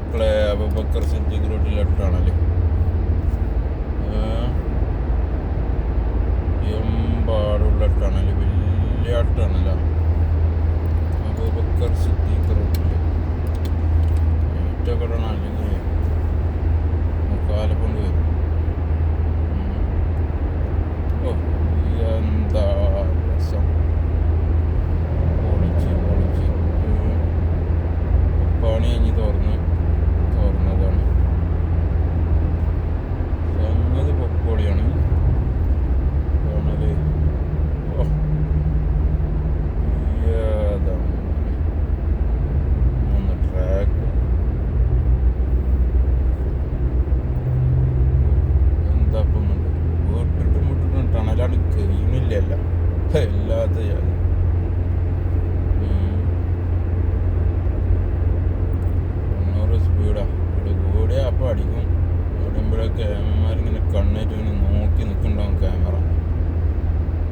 മക്കളെ അബുബക്കർ സിദ്ദിഖ് റോഡിലോട്ടാണല്ലേ? എമ്പാടുള്ള ടണൽ വലിയ ടണലാ അബുബക്കർ സിദ്ദീഖ് റോഡിൽ ഏറ്റവും കടണ അല്ലെങ്കിൽ മുക്കാലം കൊണ്ട് വരും. ഇല്ലാത്ത det തൊണ്ണൂറ് സ്പീഡാ ഇവിടെ കൂടെ അപ്പം ഇങ്ങനെ നോക്കി നിൽക്കണ്ടാവും ക്യാമറ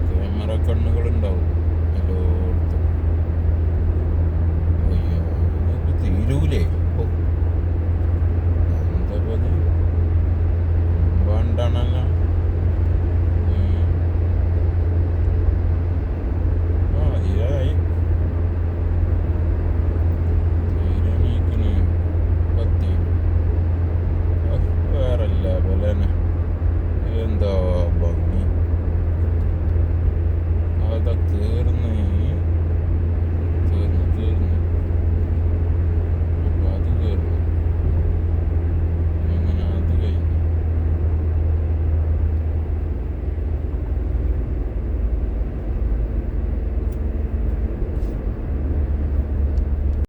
ക്യാമറ കണ്ണുകളുണ്ടാവും